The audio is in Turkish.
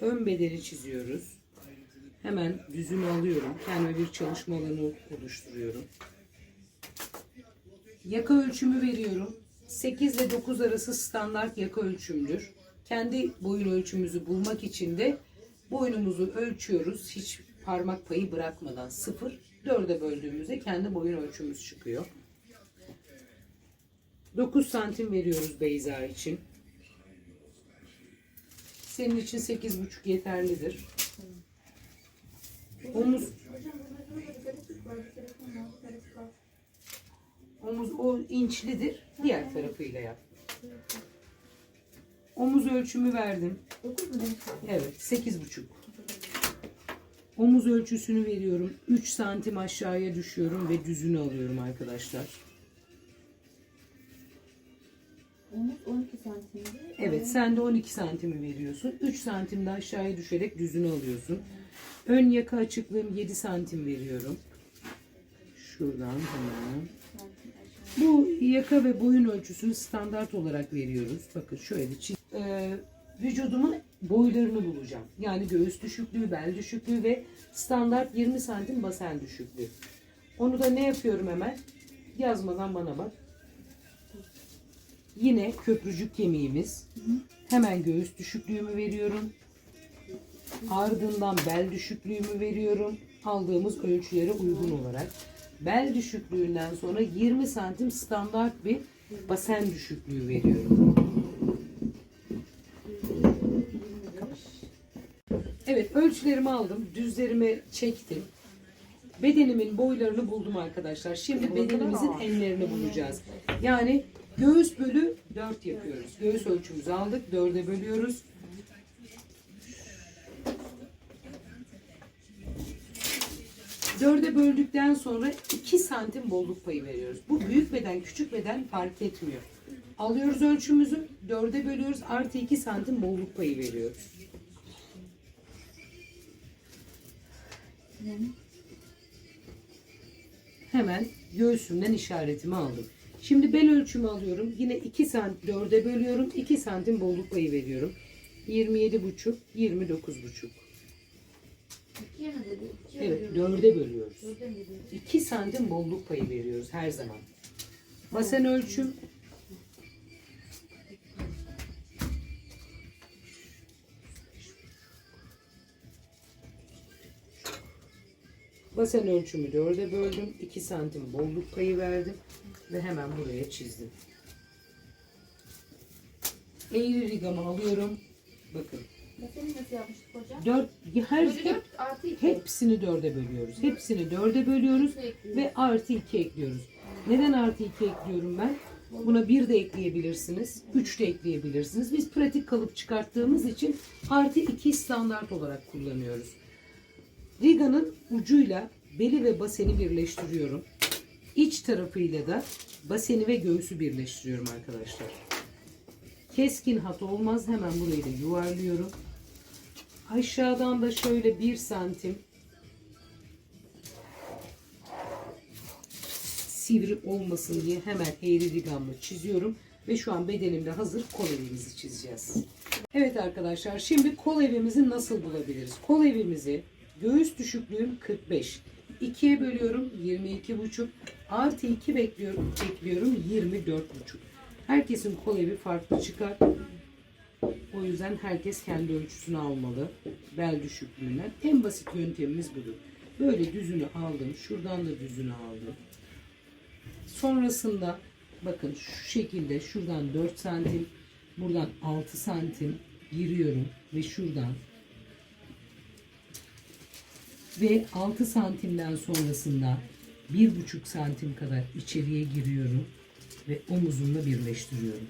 ön bedeni çiziyoruz. Hemen düzünü alıyorum. Kendime bir çalışma alanı oluşturuyorum. Yaka ölçümü veriyorum. 8 ile 9 arası standart yaka ölçümdür. Kendi boyun ölçümümüzü bulmak için de boynumuzu ölçüyoruz. Hiç parmak payı bırakmadan 0 4'e böldüğümüzde kendi boyun ölçümümüz çıkıyor. 9 santim veriyoruz Beyza için. Senin için 8,5 yeterlidir. Omuz omuz o inçlidir. Diğer tarafıyla yap. Omuz ölçümü verdim. 9 mu demiş? Evet, 8,5. Omuz ölçüsünü veriyorum. 3 santim aşağıya düşüyorum ve düzünü alıyorum arkadaşlar. Omuz 12 santimdi. Evet, sen de 12 santimi veriyorsun. 3 santim de aşağıya düşerek düzünü alıyorsun. Ön yaka açıklığım 7 santim veriyorum. Şuradan hemen. Bu yaka ve boyun ölçüsünü standart olarak veriyoruz. Bakın şöyle çiz. Ee, vücudumun boylarını bulacağım. Yani göğüs düşüklüğü, bel düşüklüğü ve standart 20 santim basen düşüklüğü. Onu da ne yapıyorum hemen? Yazmadan bana bak. Yine köprücük kemiğimiz. Hemen göğüs düşüklüğümü veriyorum. Ardından bel düşüklüğümü veriyorum. Aldığımız ölçülere uygun olarak. Bel düşüklüğünden sonra 20 santim standart bir basen düşüklüğü veriyorum. Evet ölçülerimi aldım. Düzlerimi çektim. Bedenimin boylarını buldum arkadaşlar. Şimdi bedenimizin enlerini bulacağız. Yani göğüs bölü 4 yapıyoruz. Göğüs ölçümüzü aldık. 4'e bölüyoruz. Dörde böldükten sonra 2 santim bolluk payı veriyoruz. Bu büyük beden küçük beden fark etmiyor. Alıyoruz ölçümüzü, dörde bölüyoruz, artı 2 santim bolluk payı veriyoruz. Hemen göğsümden işaretimi aldım. Şimdi bel ölçümü alıyorum. Yine 2 santim 4'e bölüyorum. 2 santim bolluk payı veriyorum. 27,5, 29,5. İkiye mi dedi? İkiye Evet, bölüyoruz. 4'e bölüyoruz. Dörde bölüyoruz? 2 santim bolluk payı veriyoruz her zaman. Basen ölçüm Basen ölçümü 4'e böldüm. 2 santim bolluk payı verdim. Ve hemen buraya çizdim. Eğri rigamı alıyorum. Bakın. Meseleyi nasıl yapmıştık hocam? 4 her Bölü hep, 4 artı 2. hepsini 4'e bölüyoruz. Hepsini 4'e bölüyoruz ve artı 2 ekliyoruz. Neden artı 2 ekliyorum ben? Buna 1 de ekleyebilirsiniz. 3 de ekleyebilirsiniz. Biz pratik kalıp çıkarttığımız için artı 2 standart olarak kullanıyoruz. Riga'nın ucuyla beli ve baseni birleştiriyorum. İç tarafıyla da baseni ve göğsü birleştiriyorum arkadaşlar. Keskin hat olmaz. Hemen burayı da yuvarlıyorum. Aşağıdan da şöyle 1 santim sivri olmasın diye hemen eğri rigamla çiziyorum. Ve şu an bedenimde hazır kol evimizi çizeceğiz. Evet arkadaşlar şimdi kol evimizi nasıl bulabiliriz? Kol evimizi göğüs düşüklüğüm 45. 2'ye bölüyorum 22,5 artı 2 bekliyorum, ekliyorum 24,5. Herkesin kol evi farklı çıkar. O yüzden herkes kendi ölçüsünü almalı. Bel düşüklüğünden. En basit yöntemimiz budur. Böyle düzünü aldım. Şuradan da düzünü aldım. Sonrasında bakın şu şekilde şuradan 4 santim buradan 6 santim giriyorum ve şuradan ve 6 santimden sonrasında 1,5 santim kadar içeriye giriyorum ve omuzumla birleştiriyorum.